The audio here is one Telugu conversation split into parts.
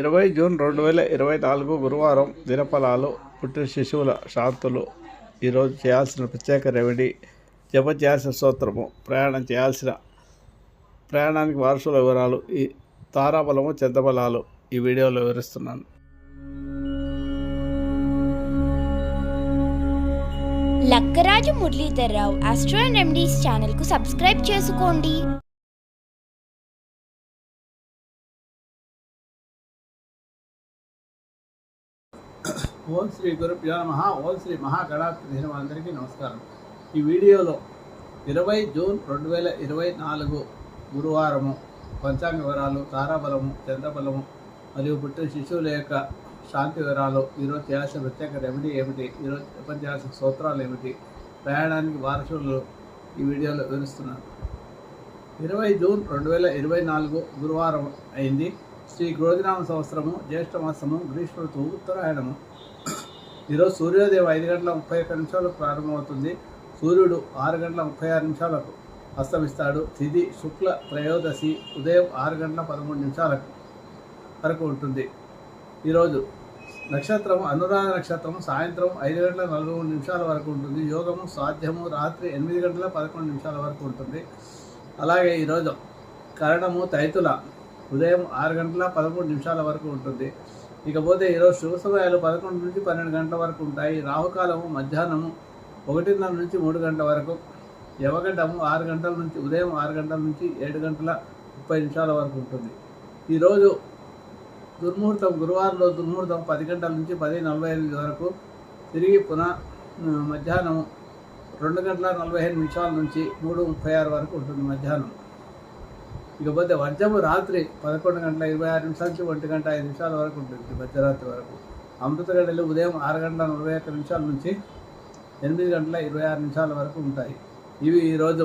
ఇరవై జూన్ రెండు వేల ఇరవై నాలుగు గురువారం దినఫలాలు పుట్టిన శిశువుల శాంతులు. ఈరోజు చేయాల్సిన ప్రత్యేక రెమెడీ జప చేయాల్సిన స్తోత్రము ప్రయాణం చేయాల్సిన ప్రయాణానికి వారసుల వివరాలు ఈ తారాబలము చెద్దబలాలు ఈ వీడియోలో వివరిస్తున్నాను. Lakkaraju Muralidhar Rao astro and remedies ఛానల్కు సబ్స్క్రైబ్ చేసుకోండి. ఓం శ్రీ గురుభ్యో నమ. ఓం శ్రీ మహాగణాధిపతి అందరికీ నమస్కారం. ఈ వీడియోలో ఇరవై జూన్ రెండు వేల ఇరవై నాలుగు గురువారము పంచాంగ వివరాలు తారాబలము చంద్రబలము మరియు పుట్టిన శిశువుల యొక్క శాంతి వివరాలు ఈరోజు చేయాల్సిన ప్రత్యేక రెమెడీ ఏమిటి ఈరోజు జపం చేయాల్సిన సూత్రాలు ఏమిటి ప్రయాణానికి వారసులు ఈ వీడియోలో వివరిస్తున్నాను ఇరవై జూన్ రెండు వేల ఇరవై నాలుగు గురువారం అయింది. శ్రీ క్రోధినామ సంవత్సరము జ్యేష్ఠ మాసము గ్రీష్మ ఋతువు ఉత్తరాయణము. ఈరోజు సూర్యోదయం ఐదు గంటల ముప్పై ఒక్క నిమిషాలకు ప్రారంభమవుతుంది. సూర్యుడు ఆరు గంటల ముప్పై ఆరు నిమిషాలకు అస్తమిస్తాడు. తిథి శుక్ల త్రయోదశి ఉదయం ఆరు గంటల పదమూడు నిమిషాలకు వరకు ఉంటుంది. ఈరోజు నక్షత్రం అనురాధ నక్షత్రం సాయంత్రం ఐదు గంటల నలభై మూడు నిమిషాల వరకు ఉంటుంది. యోగము సాధ్యము రాత్రి ఎనిమిది గంటల పదకొండు నిమిషాల వరకు ఉంటుంది. అలాగే ఈరోజు కరణము తైతుల ఉదయం ఆరు గంటల పదమూడు నిమిషాల వరకు ఉంటుంది. ఇకపోతే ఈరోజు శుభ సమయాలు పదకొండు నుంచి పన్నెండు గంటల వరకు ఉంటాయి. రాహుకాలము మధ్యాహ్నము ఒకటిన్నర నుంచి మూడు గంటల వరకు యవగడ్డము ఆరు గంటల నుంచి ఉదయం ఆరు గంటల నుంచి ఏడు గంటల ముప్పై నిమిషాల వరకు ఉంటుంది. ఈరోజు దుర్ముహూర్తం గురువారంలో దుర్ముహూర్తం పది గంటల నుంచి పది నలభై ఎనిమిది వరకు తిరిగి పునః మధ్యాహ్నం రెండు గంటల నలభై ఐదు నిమిషాల నుంచి మూడు ముప్పై ఆరు వరకు ఉంటుంది మధ్యాహ్నం. ఇకపోతే వర్జము రాత్రి పదకొండు గంటల ఇరవై ఆరు నిమిషాల నుంచి ఒంటి గంట ఐదు నిమిషాల వరకు ఉంటుంది మధ్యరాత్రి వరకు. అమృతగడ్డలు ఉదయం ఆరు గంటల నలభై ఒక్క నిమిషాల నుంచి ఎనిమిది గంటల ఇరవై ఆరు నిమిషాల వరకు ఉంటాయి. ఇవి ఈరోజు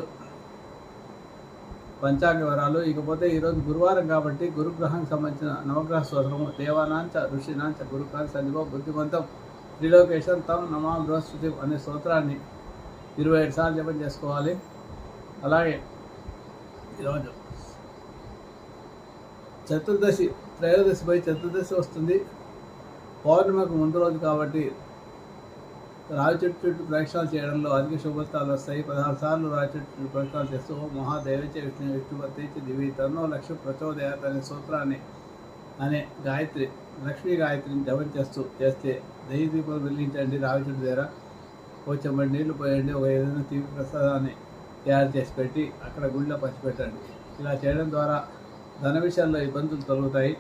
పంచాంగ వివరాలు. ఇకపోతే ఈరోజు గురువారం కాబట్టి గురుగ్రహానికి సంబంధించిన నవగ్రహ స్వరము దేవానాంచ ఋషినాంచ గురుకాంత సందివ బుద్ధిమంతం త్రిలోకేశం తమ్ నమా బృహస్పతి అనే స్తోత్రాన్ని ఇరవై ఏడు సార్లు జపం చేసుకోవాలి. అలాగే ఈరోజు చతుర్దశి త్రయోదశి చతుర్దశి వస్తుంది. పౌర్ణిమకు ముందు రోజు కాబట్టి రావి చెట్టు చుట్టూ ప్రదక్షిణాలు చేయడంలో అధిక శుభస్థాలు వస్తాయి. పదహారు సార్లు రావి చెట్టు చుట్టూ ప్రదక్షిణాలు చేస్తూ ఓం మహాదేవచ విష్ణు విష్ణుపతి దివి తన్నో లక్ష్మి ప్రచోదయాత అనే సూత్రాన్ని అనే గాయత్రి లక్ష్మీ గాయత్రిని జపం చేస్తూ చేస్తే దయ దీపం వెలిగించండి రావి చెట్టు దగ్గర. ఓ చెంబడి నీళ్ళు పోయండి ఒక ఏదైనా తీపి ప్రసాదాన్ని తయారు చేసి పెట్టి అక్కడ గుళ్ళో పంచిపెట్టండి. ఇలా చేయడం ద్వారా ధన విషయాల్లో ఇబ్బందులు తొలగుతాయి.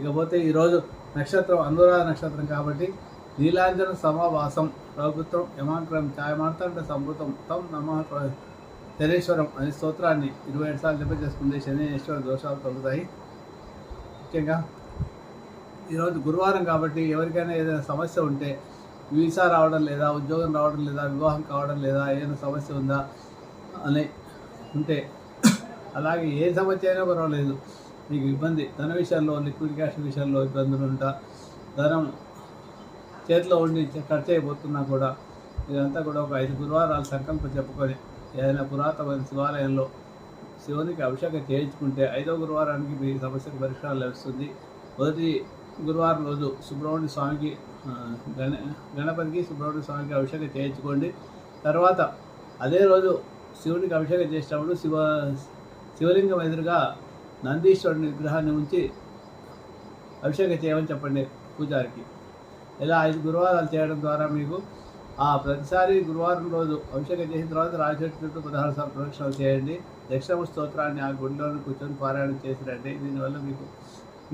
ఇకపోతే ఈరోజు నక్షత్రం అనురాధ నక్షత్రం కాబట్టి నీలాంజన సమావాసం ప్రభుత్వం యమాంక్రం ఛాయమార్తాండ సంభృతం తం నమ తెరేశ్వరం అనే స్తోత్రాన్ని ఇరవై ఏడు సార్లు జపం చేసుకుంటే శనేశ్వర దోషాలు తొలుగుతాయి. ముఖ్యంగా ఈరోజు గురువారం కాబట్టి ఎవరికైనా ఏదైనా సమస్య ఉంటే వీసా రావడం లేదా ఉద్యోగం రావడం లేదా వివాహం కావడం లేదా ఏదైనా సమస్య ఉందా అని ఉంటే అలాగే ఏ సమస్య అయినా పర్వాలేదు. మీకు ఇబ్బంది. ధన విషయంలో లిక్విడ్ క్యాష్ విషయంలో ఇబ్బందులు ఉంటా. ధనం చేతిలో ఉండి ఖర్చు అయిపోతున్నా కూడా ఇదంతా కూడా ఒక ఐదు గురువారాలు సంకల్పం చెప్పుకొని ఏదైనా పురాతన శివాలయంలో శివునికి అభిషేకం చేయించుకుంటే ఐదో గురువారానికి మీ సమస్యకు పరిష్కారం లభిస్తుంది. మొదటి గురువారం రోజు సుబ్రహ్మణ్య స్వామికి గణ గణపతికి సుబ్రహ్మణ్య స్వామికి అభిషేకం చేయించుకోండి. తర్వాత అదే రోజు శివునికి అభిషేకం చేసేటప్పుడు శివ శివలింగం ఎదురుగా నందీశ్వరుని విగ్రహాన్ని ఉంచి అభిషేకం చేయమని చెప్పండి పూజారికి. ఇలా ఐదు గురువారాలు చేయడం ద్వారా మీకు ఆ ప్రతిసారి గురువారం రోజు అభిషేకం చేసిన తర్వాత రాజశేఖర చుట్టూ పదహారు సార్లు ప్రదక్షిణాలు చేయండి. దక్షిణ స్తోత్రాన్ని ఆ గుడిలోని కూర్చొని పారాయణం చేసిరండి దీనివల్ల మీకు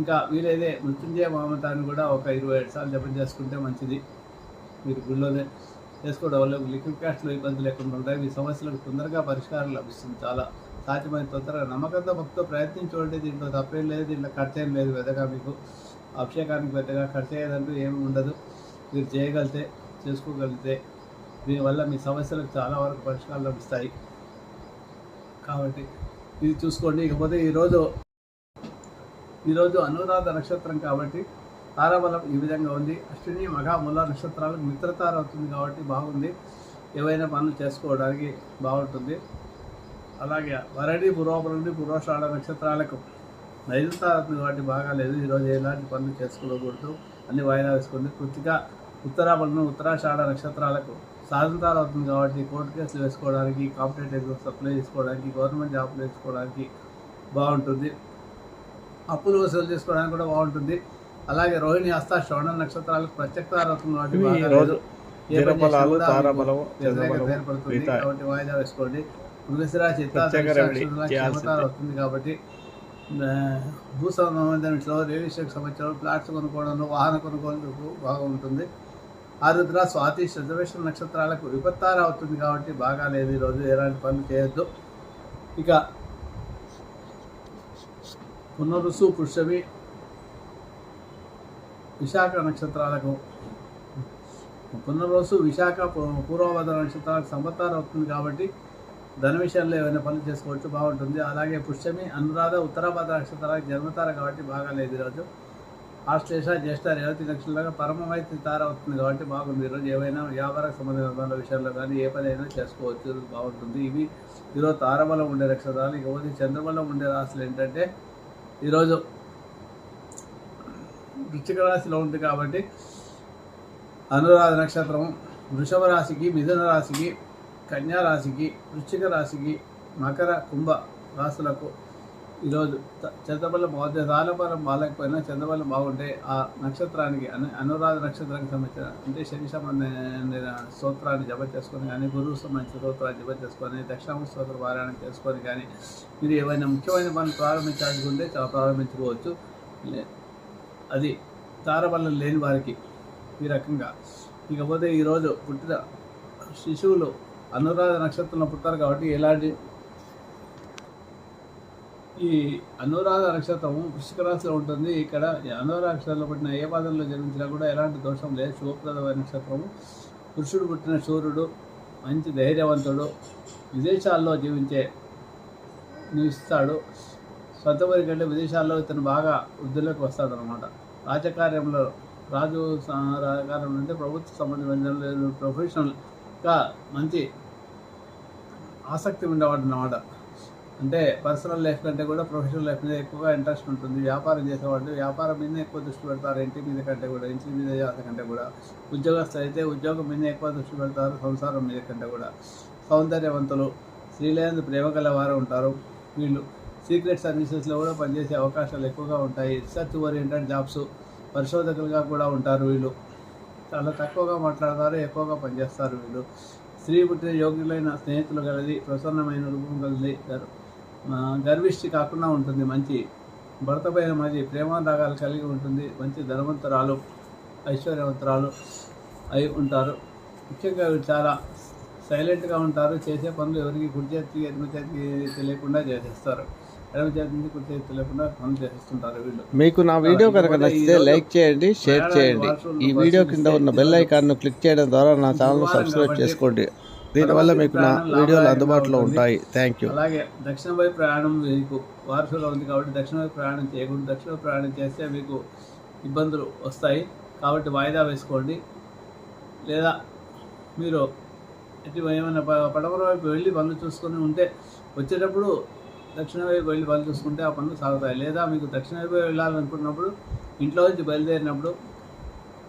ఇంకా వీలైతే మృత్యుంజయ మహమ్మతాన్ని కూడా ఒక ఇరవై ఏడు సార్లు జపం చేసుకుంటే మంచిది. మీరు గుడిలోనే చేసుకోవడం వల్ల లిక్విడ్ క్యాస్ట్లో ఇబ్బంది లేకుండా ఉంటాయి. మీ సమస్యలకు తొందరగా పరిష్కారం లభిస్తుంది చాలా. సాధ్యమైన తొందరగా నమ్మకంతో భక్తితో ప్రయత్నించుకోండి దీంట్లో తప్పేం లేదు దీంట్లో ఖర్చు ఏం లేదు పెద్దగా మీకు. అభిషేకానికి పెద్దగా ఖర్చు అయ్యేదంటూ ఏమి ఉండదు. మీరు చేయగలిగితే చేసుకోగలిగితే దీనివల్ల మీ సమస్యలకు చాలా వరకు పరిష్కారాలు లభిస్తాయి. కాబట్టి ఇది చూసుకోండి. ఇకపోతే ఈరోజు ఈరోజు అనురాధ నక్షత్రం కాబట్టి తారాబలం ఈ విధంగా ఉంది. అశ్విని మఘ మూల నక్షత్రాలకు మిత్రతార అవుతుంది కాబట్టి బాగుంది. ఏవైనా పనులు చేసుకోవడానికి బాగుంటుంది. అలాగే వరడి పూర్వపురండి పూర్వషాఢ నక్షత్రాలకు నైరుతి అవుతుంది కాబట్టి బాగాలేదు ఈరోజు ఎలాంటి పనులు చేసుకోకూడదు. అన్ని వాయిదా వేసుకోండి. కృతిక ఉత్తరాభరణ ఉత్తరాషాఢ నక్షత్రాలకు సాధంతాలు అవుతుంది కాబట్టి కోర్టు కేసులు వేసుకోవడానికి కాంపిటేటివ్ ఎగ్జామ్స్ అప్లై చేసుకోవడానికి గవర్నమెంట్ జాబ్లు వేసుకోవడానికి బాగుంటుంది. అప్పులు వసూలు చేసుకోవడానికి కూడా బాగుంటుంది. అలాగే రోహిణి హస్త శ్రవణ నక్షత్రాలకు ప్రత్యక్ష అవుతుంది కాబట్టి ఇవి బాగా రోజు లేదు. ఏ పని చేసినా దినఫలాలు, కూడా తారాబలం, మీకు వ్యతిరేకత చంద్రబలం, ఏర్పడుతుంది మిగతా కాబట్టి వాయిదా వేసుకోండి. మృగశిర అవుతుంది కాబట్టి భూ సంబంధించిన రియల్ ఎస్టేట్ సంబంధించిన ప్లాట్స్ కొనుక్కోవడంలో వాహన కొనుగోలుకు బాగుంటుంది ఆరుద్ర స్వాతి రిజర్వేషన్ నక్షత్రాలకు విపత్తార అవుతుంది కాబట్టి బాగా లేదు. ఈరోజు ఎలాంటి పనులు చేయొద్దు. ఇక పునరుసు పుష్యమి విశాఖ నక్షత్రాలకు పునర్వసు విశాఖ పూర్వభద్ర నక్షత్రాలకు సంవత్సరం అవుతుంది కాబట్టి ధన విషయంలో ఏమైనా పనులు చేసుకోవచ్చు బాగుంటుంది. అలాగే పుష్యమి అనురాధ ఉత్తరాభద్ర నక్షత్రాలకు జన్మతార కాబట్టి బాగా లేదు ఈరోజు. ఆశ్లేష జ్యేష్ఠ రేవతి నక్షత్రాలకు పరమమైతి తార అవుతుంది కాబట్టి బాగుంది. ఈరోజు ఏవైనా వ్యాపార సంబంధమైన విషయాల్లో కానీ ఏ పని అయినా చేసుకోవచ్చు. బాగుంటుంది. ఇవి ఈరోజు తారబలం ఉండే నక్షత్రాలు. ఇకపోతే చంద్రబలం ఉండే రాశులు ఏంటంటే ఈరోజు వృశ్చిక రాశిలో ఉంది కాబట్టి అనురాధ నక్షత్రం వృషభ రాశికి మిథున రాశికి కన్యా రాశికి వృశ్చిక రాశికి మకర కుంభ రాశులకు ఈరోజు చంద్రబలం బాగుంటే రాలబలం బాగాలేకపోయినా చంద్రబలం బాగుంటే ఆ నక్షత్రానికి అను అనురాధ నక్షత్రానికి సంబంధించిన అంటే శని సంబంధించిన స్తోత్రాన్ని జప చేసుకొని కానీ గురువు సంబంధించిన స్తోత్రాన్ని జప చేసుకొని దక్షిణామ స్తోత్ర పారాయణం చేసుకొని కానీ మీరు ఏవైనా ముఖ్యమైన పనులు ప్రారంభించాలనుకుంటే చాలా ప్రారంభించుకోవచ్చు. అది తారబలం లేని వారికి ఈ రకంగా. ఇకపోతే ఈరోజు పుట్టిన శిశువులు అనురాధ నక్షత్రంలో పుట్టారు కాబట్టి ఎలాంటి ఈ అనురాధ నక్షత్రం వృషిక రాశిలో ఉంటుంది. ఇక్కడ అనురాధ నక్షత్రంలో పుట్టిన ఏ పాదంలో జన్మించినా కూడా ఎలాంటి దోషం లేదు. శుభప్రదమైన నక్షత్రము పురుషుడు పుట్టిన సూర్యుడు మంచి ధైర్యవంతుడు. విదేశాల్లో జీవించే నివసిస్తాడు సొంత ఊరి కంటే విదేశాల్లో ఇతను బాగా వృద్ధిలోకి వస్తాడు అనమాట రాజకార్యంలో రాజు రాజకార్యంలో అంటే ప్రభుత్వ సంబంధమైన ఇంకా మంచి ఆసక్తి ఉండేవాడు అన్నమాట అంటే పర్సనల్ లైఫ్ కంటే కూడా ప్రొఫెషనల్ లైఫ్ మీద ఎక్కువగా ఇంట్రెస్ట్ ఉంటుంది. వ్యాపారం చేసేవాళ్ళు వ్యాపారం మీద ఎక్కువ దృష్టి పెడతారు. ఇంటి మీద కంటే కూడా ఇంటి మీద చేసే కంటే కూడా. ఉద్యోగస్తులు అయితే ఉద్యోగం మీద ఎక్కువ దృష్టి పెడతారు సంసారం మీద కంటే కూడా. సౌందర్యవంతులు స్త్రీలందు ప్రేమ గల వారు ఉంటారు. వీళ్ళు సీక్రెట్ సర్వీసెస్లో కూడా పనిచేసే అవకాశాలు ఎక్కువగా ఉంటాయి. రీసెర్చ్ ఓరియంటెడ్ జాబ్స్ పరిశోధకులుగా కూడా ఉంటారు వీళ్ళు. చాలా తక్కువగా మాట్లాడతారు ఎక్కువగా పనిచేస్తారు వీళ్ళు. స్త్రీ పుట్టిన యోగ్యులైన స్నేహితులు గలది ప్రసన్నమైన రూపం కలిది గర్- గర్విష్టి కాకుండా ఉంటుంది మంచి భర్త పైన మంచి ప్రేమాదాగాలు కలిగి ఉంటుంది మంచి ధనవంతరాలు ఐశ్వర్యవంతరాలు అయి ఉంటారు. ముఖ్యంగా వీళ్ళు చాలా సైలెంట్గా ఉంటారు చేసే పనులు ఎవరికి కుడి చేతికి ఎడమ చేతికి తెలియకుండా చేసేస్తారు. ఎడమ చేతి నుంచి కుడి చేతికి తెలియకుండా పనులు చేసేస్తుంటారు వీళ్ళు. మీకు నా వీడియో కనుక నచ్చితే లైక్ చేయండి షేర్ చేయండి. ఈ వీడియో కింద ఉన్న బెల్ ఐకాన్ను క్లిక్ చేయడం ద్వారా నా ఛానల్ సబ్స్క్రైబ్ చేసుకోండి. దీనివల్ల మీకు నా వీడియోలు అందుబాటులో ఉంటాయి. థ్యాంక్ యూ అలాగే దక్షిణ వైపు ప్రయాణం మీకు వారసులో ఉంది కాబట్టి దక్షిణ వైపు ప్రయాణం చేయకూడదు. దక్షిణ వైపు ప్రయాణం చేస్తే మీకు ఇబ్బందులు వస్తాయి. కాబట్టి వాయిదా వేసుకోండి. లేదా మీరు ఇటు ఏమైనా పడమర వైపు వెళ్ళి పనులు చూసుకొని ఉంటే వచ్చేటప్పుడు దక్షిణ వైపు వెళ్ళి పనులు చూసుకుంటే ఆ పనులు సాగుతాయి. లేదా మీకు దక్షిణ వైపు వెళ్ళాలనుకున్నప్పుడు ఇంట్లో నుంచి బయలుదేరినప్పుడు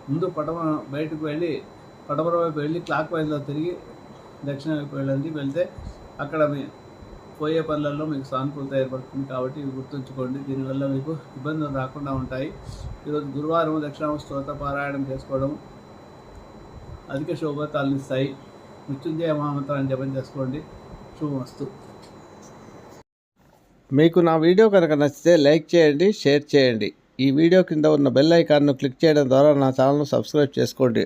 ముందు పడమర బయటకు వెళ్ళి పడమర వైపు వెళ్ళి క్లాక్ వైజ్లో తిరిగి దక్షిణ వైపు వెళ్ళండి. వెళ్తే అక్కడ మీ పోయే పనులలో మీకు సానుకూలత ఏర్పడుతుంది కాబట్టి ఇవి గుర్తుంచుకోండి. దీనివల్ల మీకు ఇబ్బందులు రాకుండా ఉంటాయి. ఈరోజు గురువారం దక్షిణ స్తోత్ర పారాయణం చేసుకోవడం అధిక శుభతాలను ఇస్తాయి. మృత్యుంజయ మహామంత్రాన్ని జపం చేసుకోండి. శుభమస్తు. మీకు నా వీడియో కనుక నచ్చితే లైక్ చేయండి షేర్ చేయండి. ఈ వీడియో కింద ఉన్న బెల్ ఐకాన్ను క్లిక్ చేయడం ద్వారా నా ఛానల్ను సబ్స్క్రైబ్ చేసుకోండి.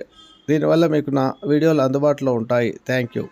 దీనివల్ల మీకు నా వీడియోలు అందుబాటులో ఉంటాయి. Thank you.